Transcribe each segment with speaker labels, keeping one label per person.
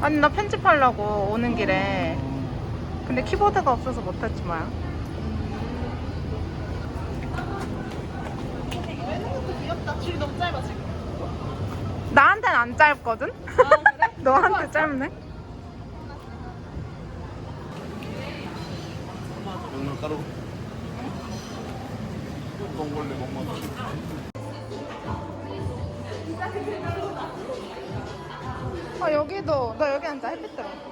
Speaker 1: 아니 나 편집하려고 오는 길에 근데 키보드가 없어서 못했지 뭐야
Speaker 2: 귀엽다. 줄이 너무 짧아 지금.
Speaker 1: 나한텐 안 짧거든?
Speaker 2: 아 그래?
Speaker 1: 너한테 짧네?
Speaker 3: 오늘 가루 똥벌레 먹먹
Speaker 1: 아 여기도. 너 여기 앉아. 햇빛 들어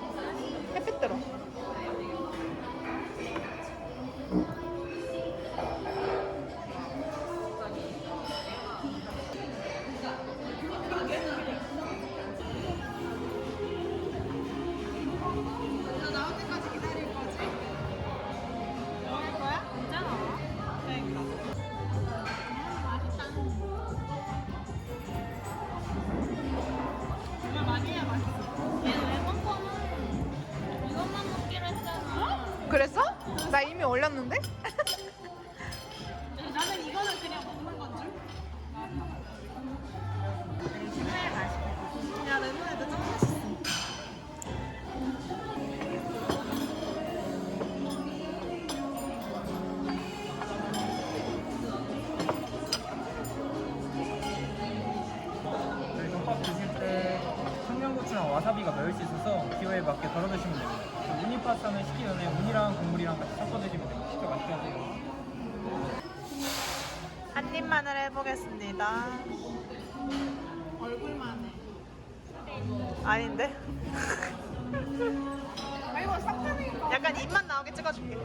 Speaker 1: 그랬어? 나 이미 올렸는데? 한 입만을 해보겠습니다
Speaker 2: 얼굴만 해.
Speaker 1: 아닌데?
Speaker 2: 아 이거 싹하는 거.
Speaker 1: 약간 입만 나오게 찍어줄게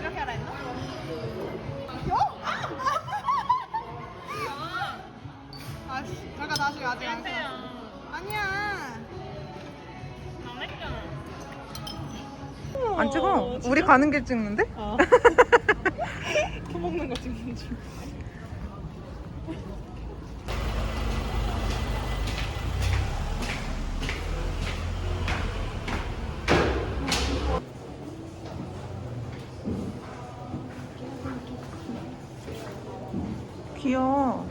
Speaker 2: 이렇게 하라 했나? 아, 씨. 잠깐 나중에 아직 안
Speaker 4: 빼세요.
Speaker 2: 아니야.
Speaker 4: 안
Speaker 1: 찍어 우리 가는 길 찍는데?
Speaker 2: 퍼먹는 거 찍는 줄.
Speaker 1: 귀여워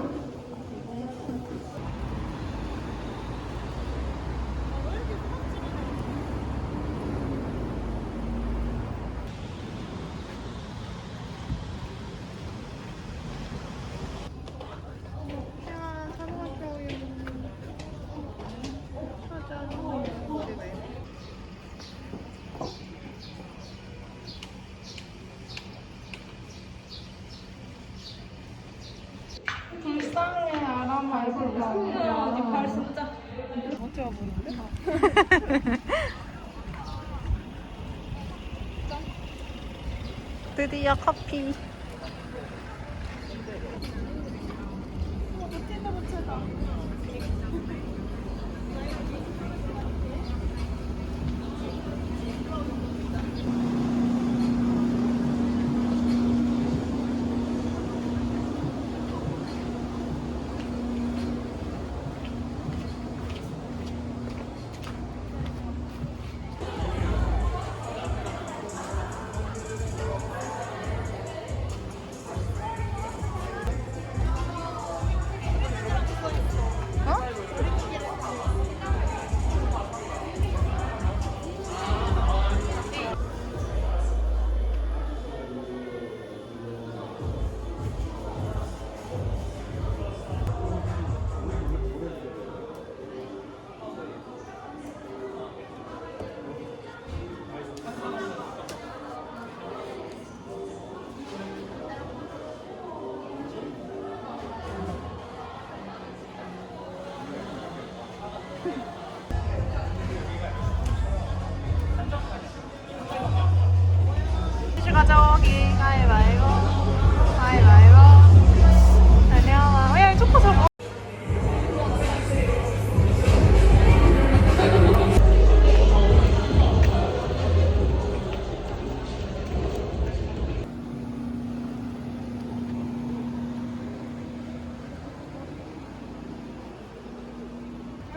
Speaker 2: 니발 진짜. 어떻게 보는데?
Speaker 1: 드디어 커피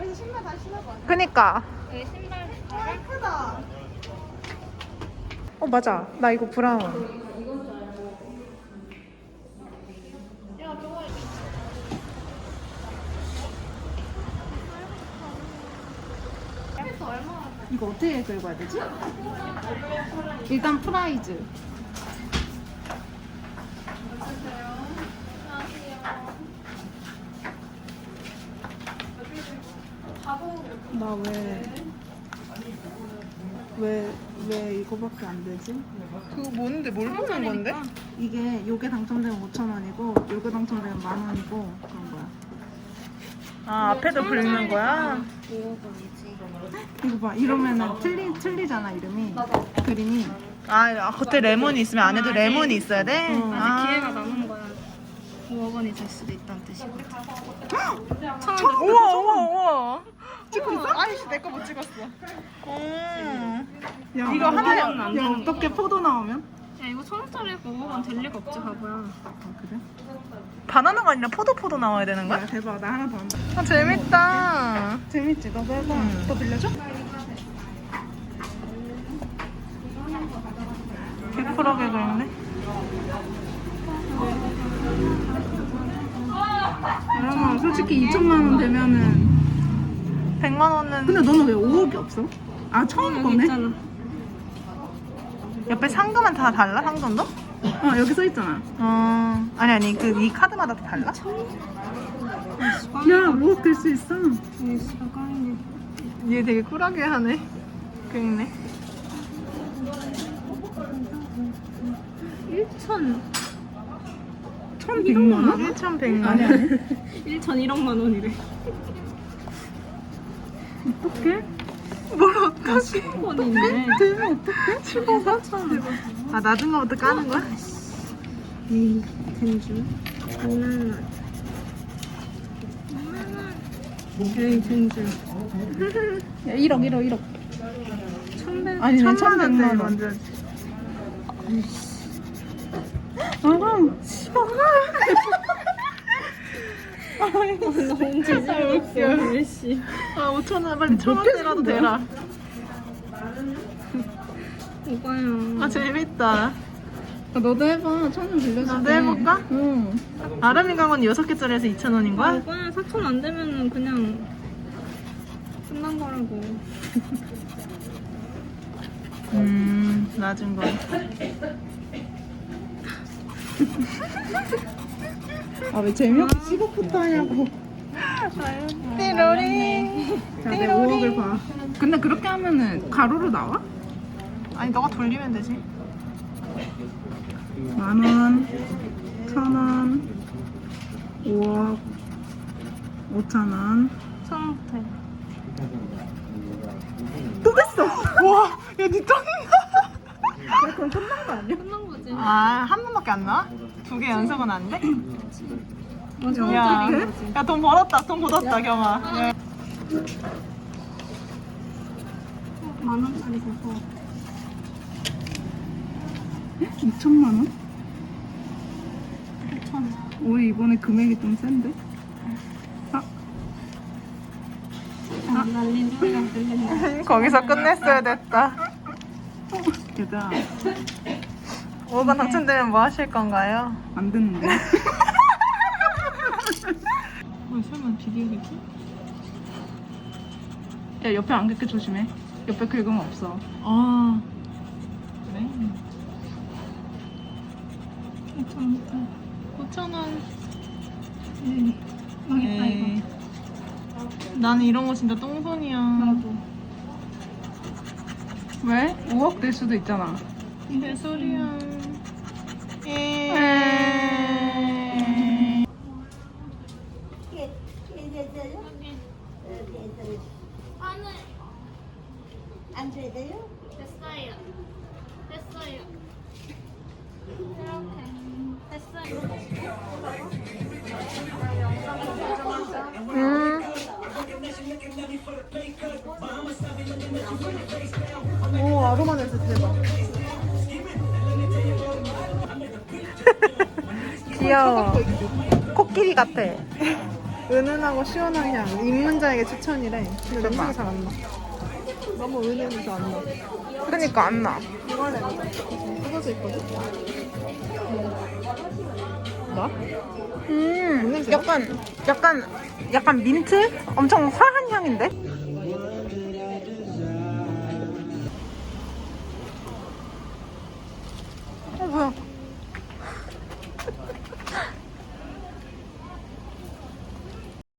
Speaker 2: 언니 신발 다 신어봐.
Speaker 1: 그니까.
Speaker 4: 여기 신발
Speaker 2: 와, 예쁘다.
Speaker 1: 아, 어 맞아. 나 이거 브라운. 이거 어떻게 긁어야 되지? 일단 프라이즈. 나 왜, 왜, 왜 이거밖에 안 되지?
Speaker 2: 그거 뭔데? 뭘 보는 건데?
Speaker 1: 이게 요게 당첨되면 5천 원이고 요게 당첨되면 만 원이고 그런 거야.
Speaker 2: 아 앞에도 긁는 거야?
Speaker 1: 이거 봐 이러면은 틀리 틀리잖아 이름이 그림이.
Speaker 2: 아, 아 겉에 레몬이 있으면 안에도 레몬이 있어야 돼?
Speaker 1: 어.
Speaker 2: 아.
Speaker 4: 기회가 남은 거야. 5억 원이 될 수도 있다는 뜻이거든.
Speaker 2: 우와 우와 우와 찍고 있어? 아이씨 내 거 못 찍었어 음.
Speaker 1: 야,
Speaker 2: 이거 하나에
Speaker 1: 안야 어떻게 포도 나오면?
Speaker 4: 야 이거 천 원짜리고 5억 원될 리가 없지 바보야.
Speaker 1: 아 그래?
Speaker 2: 바나나가 아니라 포도포도 나와야 되는 거야?
Speaker 1: 야 대박 나 하나 더 한다.
Speaker 2: 아 재밌다
Speaker 1: 재밌지? 너도 해봐. 너 빌려줘?
Speaker 2: 100%게 긁네
Speaker 1: 그러면 솔직히 2천만 원 되면은
Speaker 2: 100만 원은
Speaker 1: 근데 너는 왜 5억이 없어? 아 처음 거네?
Speaker 4: 있잖아.
Speaker 2: 옆에 상금은 다 달라 상금도?
Speaker 1: 어 여기 써 있잖아.
Speaker 2: 어 아니 아니 그 이 카드마다 다 달라?
Speaker 1: 야 5억 될 수 있어.
Speaker 2: 얘 되게 쿨하게 하네 긁네
Speaker 4: 1천
Speaker 1: 1,100만 원?
Speaker 2: 1,100만
Speaker 1: 아니
Speaker 2: 원
Speaker 1: 아니.
Speaker 4: 1천 1억만 원이래.
Speaker 1: 어떡해?
Speaker 2: 뭘
Speaker 4: 10억 원이네.
Speaker 1: 되면 어떡해? 14천
Speaker 2: 아 낮은 거부터 까는 거야?
Speaker 4: 에이 된줄. 장난아. 에이 된줄.
Speaker 1: 야 1억 1억 1억.
Speaker 4: 천백.
Speaker 1: 아니 난
Speaker 2: 천만 원대
Speaker 1: 1,100만 원.
Speaker 2: 먼저
Speaker 4: 아나 언제 지웠어 씨.
Speaker 2: 아 5천 원 빨리 천 원대라도 되라
Speaker 4: 오빠야.
Speaker 2: 아 재밌다
Speaker 1: 너도 해봐. 천 원 빌려줄게.
Speaker 2: 나도 해볼까?
Speaker 1: 응.
Speaker 2: 아름이 강원 6개짜리에서 2천 원인
Speaker 4: 아,
Speaker 2: 거야?
Speaker 4: 오빠야 4천 안 되면은 그냥 끝난 거라고.
Speaker 2: 음 낮은 거
Speaker 1: 아 왜 재미없게 10억부터 하냐고.
Speaker 2: 띠로리
Speaker 1: 자, 내 5억을 봐. 근데 그렇게 하면은 가로로 나와?
Speaker 2: 아니 너가 돌리면 되지
Speaker 1: 만 원, 천 원, 5억, 5천 원.
Speaker 2: 처음부터
Speaker 1: 또 됐어!
Speaker 2: 와야 니 쩐다
Speaker 1: 야, 그럼 끝난 거 아니야?
Speaker 4: 끝난 거지.
Speaker 2: 아 한 번밖에 안 나와? 두 개 연속은 안 돼? 야? 야 돈 벌었다 돈 벌었다 경아 야.
Speaker 4: 만 원짜리 사서.
Speaker 1: 2천만 원? 5천. 우리 이번에 금액이 좀 센데? 아,
Speaker 4: 아, 날린 들리네.
Speaker 2: 거기서 끝냈어야 됐다
Speaker 1: 얘들아,
Speaker 2: 5번 당첨되면 뭐 하실 건가요?
Speaker 1: 안 됐는데?
Speaker 2: 뭐 설마 비디오겠지?
Speaker 1: 야, 옆에 안 긁게 조심해. 옆에 긁으면 없어.
Speaker 2: 아 그래?
Speaker 4: 5천
Speaker 2: 5천 원
Speaker 4: 원. 망했다 이거.
Speaker 2: 에이. 나는 이런 거 진짜 똥손이야
Speaker 4: 나도.
Speaker 1: 왜? 5억 될 수도 있잖아.
Speaker 2: 개소리야 에이.
Speaker 4: 하늘. 이렇게 됐어요.
Speaker 2: 음. 오 아로마 냄새 대박 귀여워. 코끼리 같아. 은은하고 시원한 향. 입문자에게 추천이래. 근데 냄새가 잘 안 나. 너무 은은해서 안 나. 그니까 안 나. 이걸 냄새 뜯어져 있거든? 나? 음 약간 약간 약간 민트? 엄청 화한 향인데?